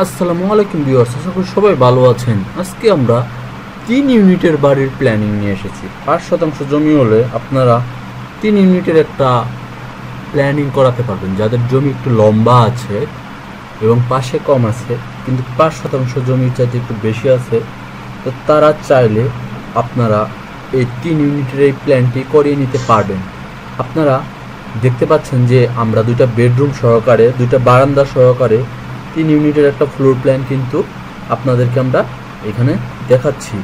আসসালামু আলাইকুম ভিউয়ার্স, আশা করি সবাই ভালো আছেন। আজকে আমরা তিন ইউনিটের বাড়ির প্ল্যানিং নিয়ে এসেছি। পাঁচ শতাংশ জমি হলে আপনারা তিন ইউনিটের একটা প্ল্যানিং করাতে পারবেন। যাদের জমি একটু লম্বা আছে এবং পাশে কম আছে, কিন্তু পাঁচ শতাংশ জমির চাইতে একটু বেশি আছে, তো তারা চাইলে আপনারা এই তিন ইউনিটের এই প্ল্যানটি করিয়ে নিতে পারবেন। আপনারা দেখতে পাচ্ছেন যে আমরা দুইটা বেডরুম সহকারে, দুইটা বারান্দা সহকারে তিন ইউনিটের একটা ফ্লোর প্ল্যান কিন্তু আপনাদেরকে আমরা এখানে দেখাচ্ছি।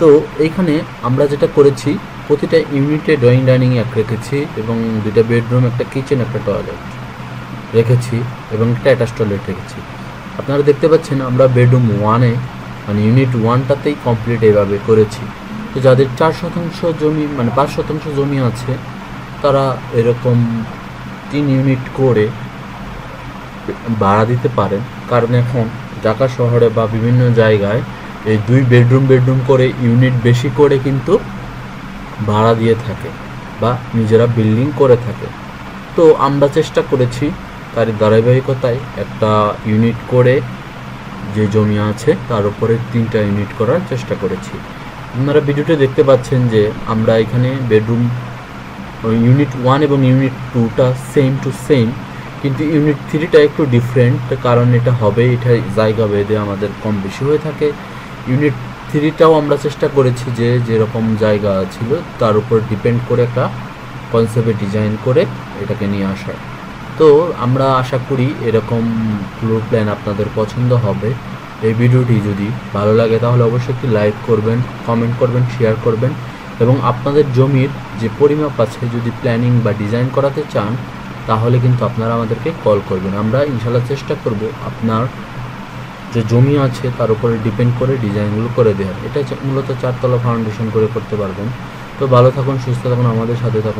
তো এইখানে আমরা যেটা করেছি, প্রতিটা ইউনিটে ড্রয়িং ডাইনিং এক রেখেছি এবং দুইটা বেডরুম একটা কিচেন একটা টয়লেট রেখেছি এবং একটা অ্যাটাচ টয়লেট রেখেছি। আপনারা দেখতে পাচ্ছেন আমরা বেডরুম ওয়ানে মানে ইউনিট ওয়ানটাতেই কমপ্লিট এভাবে করেছি। তো যাদের চার শতাংশ জমি মানে পাঁচ শতাংশ জমি আছে, তারা এরকম তিন ইউনিট করে ভাড়া দিতে পারেন। কারণ এখন ঢাকা শহরে বা বিভিন্ন জায়গায় এই দুই বেডরুম বেডরুম করে ইউনিট বেশি করে কিন্তু ভাড়া দিয়ে থাকে বা নিজেরা বিল্ডিং করে থাকে। তো আমরা চেষ্টা করেছি তার ধারাবাহিকতায় একটা ইউনিট করে যে জমি আছে তার উপরে তিনটা ইউনিট করার চেষ্টা করেছি। আপনারা ভিডিওতে দেখতে পাচ্ছেন যে আমরা এখানে বেডরুম ইউনিট ওয়ান এবং ইউনিট টুটা সেম টু সেম কিন্তু ইউনিট থ্রিটা একটু ডিফারেন্ট কারণ এটা হবে, এটা জায়গা ভেদে আমাদের কম বেশি হয়ে থাকে। ইউনিট থ্রিটাও আমরা চেষ্টা করেছি যে যেরকম জায়গা ছিল, তার উপর ডিপেন্ড করে একটা কনসেপ্টে ডিজাইন করে এটাকে নিয়ে আসার। তো আমরা আশা করি এরকম ফ্লোর প্ল্যান আপনাদের পছন্দ হবে। এই ভিডিওটি যদি ভালো লাগে, তাহলে অবশ্যই একটি লাইক করবেন কমেন্ট করবেন শেয়ার করবেন। এবং আপনাদের জমির যে পরিমাপ আছে, যদি প্ল্যানিং বা ডিজাইন করাতে চান তাহলে কিন্তু আপনারা আমাদেরকে কল করবেন। আমরা ইনশাল্লাহ চেষ্টা করব আপনার যে জমি আছে তার উপরে ডিপেন্ড করে ডিজাইনগুলো করে দেওয়ার। এটা মূলত চারতলা ফাউন্ডেশন করে করতে পারবেন। তো ভালো থাকুন, সুস্থ থাকুন, আমাদের সাথে থাকুন।